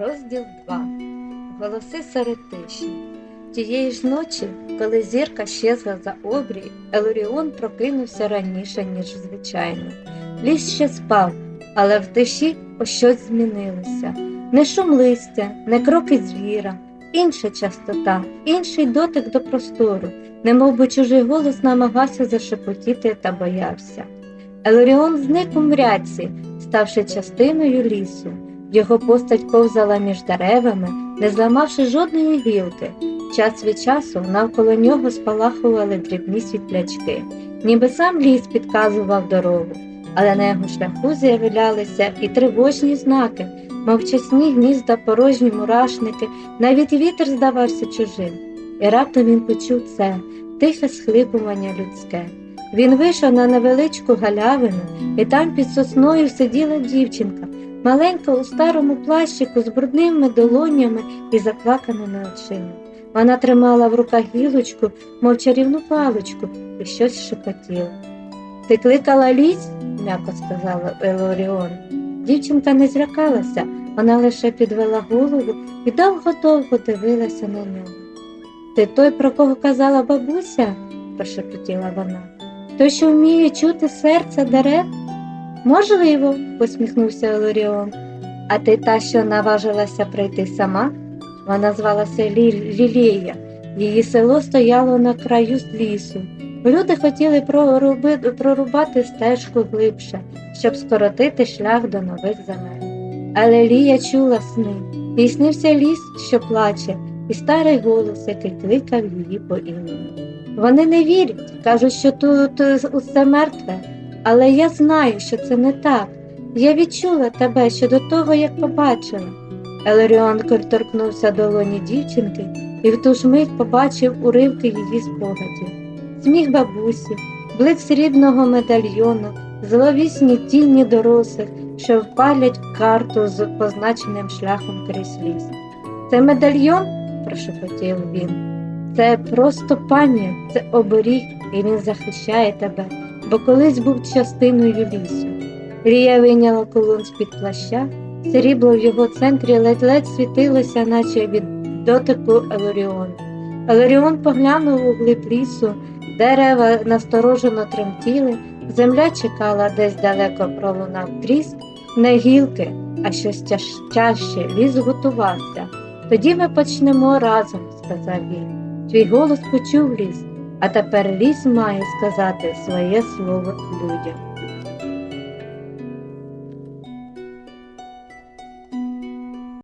Розділ 2. Голоси тиші. Тієї ж ночі, коли зірка щезла за обрій, Елоріон прокинувся раніше, ніж звичайно. Ліс ще спав, але в тиші ось щось змінилося. Не шум листя, не кроки звіра, інша частота, інший дотик до простору, немов би чужий голос намагався зашепотіти та боявся. Елоріон зник у мряці, ставши частиною лісу. Його постать повзала між деревами, не зламавши жодної гілки. Час від часу навколо нього спалахували дрібні світлячки, ніби сам ліс підказував дорогу, але на його шляху з'являлися і тривожні знаки, мовчасні гнізда, порожні мурашники, навіть вітер здавався чужим. І раптом він почув це тихе схлипування людське. Він вийшов на невеличку галявину, і там під сосною сиділа дівчинка, маленька у старому плащику з брудними долонями і заплаканими очима. Вона тримала в руках гілочку, мов чарівну паличку, і щось шепотіла. Ти кликала ліс? м'яко сказала Елоріон. Дівчинка не злякалася, вона лише підвела голову і довго-довго дивилася на нього. Ти той, про кого казала бабуся? прошепотіла вона. Той, що вміє чути серце дерев? Можливо, посміхнувся Елоріон. А ти та, що наважилася прийти сама? Вона звалася Лілія. Її село стояло на краю лісу. Люди хотіли прорубати стежку глибше, щоб скоротити шлях до нових земель. Але Лія чула сни, їй снився ліс, що плаче, і старий голос, який кликав її по імені. Вони не вірять, кажуть, що тут е, усе мертве, але я знаю, що це не так. Я відчула тебе ще до того, як побачила. Елеріон торкнувся долоні дівчинки і в ту ж мить побачив уривки її спогадів. Сміх бабусі, блик срібного медальйону, зловісні тіні дорослих, що впалять карту з позначеним шляхом крізь ліс. Це медальйон? прошепотів він. Це просто пам'ять, це оберіг, і він захищає тебе, бо колись був частиною лісу. Рія вийняла колон з-під плаща, срібло в його центрі ледь-ледь світилося, наче від дотику Елоріону. Елоріон поглянув у глиб лісу, дерева насторожено тремтіли, земля чекала десь далеко пролунав тріск, не гілки, а щось тяжче, ліс готувався. Тоді ми почнемо разом, сказав він. Твій голос почув ліс, а тепер ліс має сказати своє слово людям.